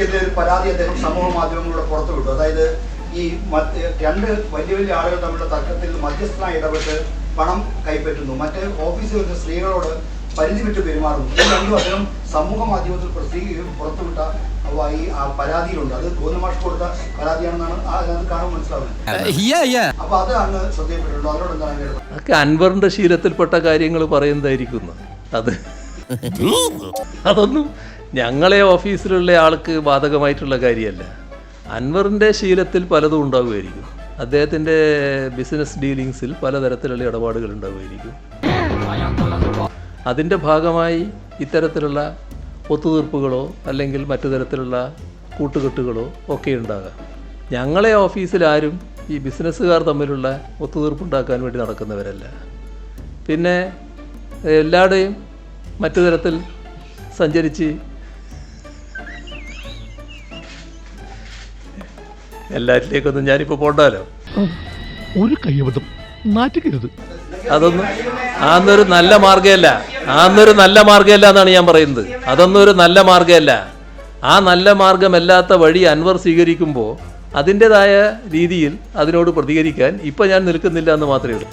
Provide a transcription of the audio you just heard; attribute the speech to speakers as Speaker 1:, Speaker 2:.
Speaker 1: ക്കെതിരെ ഒരു പരാതി അദ്ദേഹം സമൂഹ മാധ്യമങ്ങളിലൂടെ പുറത്തുവിട്ടു അതായത് ഈ രണ്ട് വലിയ വലിയ ആളുകൾ തമ്മിലുള്ള തർക്കത്തിൽ മധ്യസ്ഥനായി ഇടപെട്ട് പണം കൈപ്പറ്റുന്നു. മറ്റ് ഓഫീസിൽ വരുന്ന സ്ത്രീകളോട് പരിധി വിട്ട് പെരുമാറുന്നു. ഇത് രണ്ടും അദ്ദേഹം സമൂഹ മാധ്യമത്തിൽ പ്രസിദ്ധീകരിക്കും പുറത്തുവിട്ട ഈ പരാതിയിലുണ്ട്. അത് ഗോവിന്ദമാഷ് കൊടുത്ത പരാതിയാണെന്നാണ് ആ അതിനകത്ത് കാണുമ്പോൾ മനസ്സിലാവുന്നത്. അപ്പൊ അത് അങ്ങ് ശ്രദ്ധയപ്പെട്ടിട്ടുണ്ടോ അതിനോട് എന്താണ്
Speaker 2: അൻവറിന്റെ ശീലത്തിൽപ്പെട്ട കാര്യങ്ങൾ പറയുന്നതായിരിക്കുന്നു. അത് അതൊന്നും ഞങ്ങളെ ഓഫീസിലുള്ള ആൾക്ക് ബാധകമായിട്ടുള്ള കാര്യമല്ല. അൻവറിന്റെ ശീലത്തിൽ പലതും ഉണ്ടാവുമായിരിക്കും. അദ്ദേഹത്തിന്റെ ബിസിനസ് ഡീലിങ്സിൽ പലതരത്തിലുള്ള ഇടപാടുകൾ ഉണ്ടാവുമായിരിക്കും. അതിന്റെ ഭാഗമായി ഇത്തരത്തിലുള്ള ഒത്തുതീർപ്പുകളോ അല്ലെങ്കിൽ മറ്റു തരത്തിലുള്ള കൂട്ടുകെട്ടുകളോ ഒക്കെ ഉണ്ടാകാം. ഞങ്ങളെ ഓഫീസിൽ ആരും ഈ ബിസിനസ്സുകാർ തമ്മിലുള്ള ഒത്തുതീർപ്പുണ്ടാക്കാൻ വേണ്ടി നടക്കുന്നവരല്ല. പിന്നെ എല്ലാവരുടെയും മറ്റു തരത്തിൽ സഞ്ചരിച്ച് എല്ലാറ്റിലേക്കൊന്നും ഞാനിപ്പോൾ പോണ്ടാലോ?
Speaker 3: ഒരു കയ്യബദ്ധം. മാറ്റിക്കരുത്
Speaker 2: അതൊന്നും അതൊന്നൊരു നല്ല മാർഗമല്ല അതൊന്നൊരു നല്ല മാർഗമല്ല എന്നാണ് ഞാൻ പറയുന്നത്. അതൊന്നും ഒരു നല്ല മാർഗമല്ല ആ നല്ല മാർഗമല്ലാത്ത വഴി അൻവർ സ്വീകരിക്കുമ്പോൾ അതിന്റെതായ രീതിയിൽ അതിനോട് പ്രതികരിക്കാൻ ഇപ്പം ഞാൻ നിൽക്കുന്നില്ല എന്ന് മാത്രമേ ഉള്ളൂ.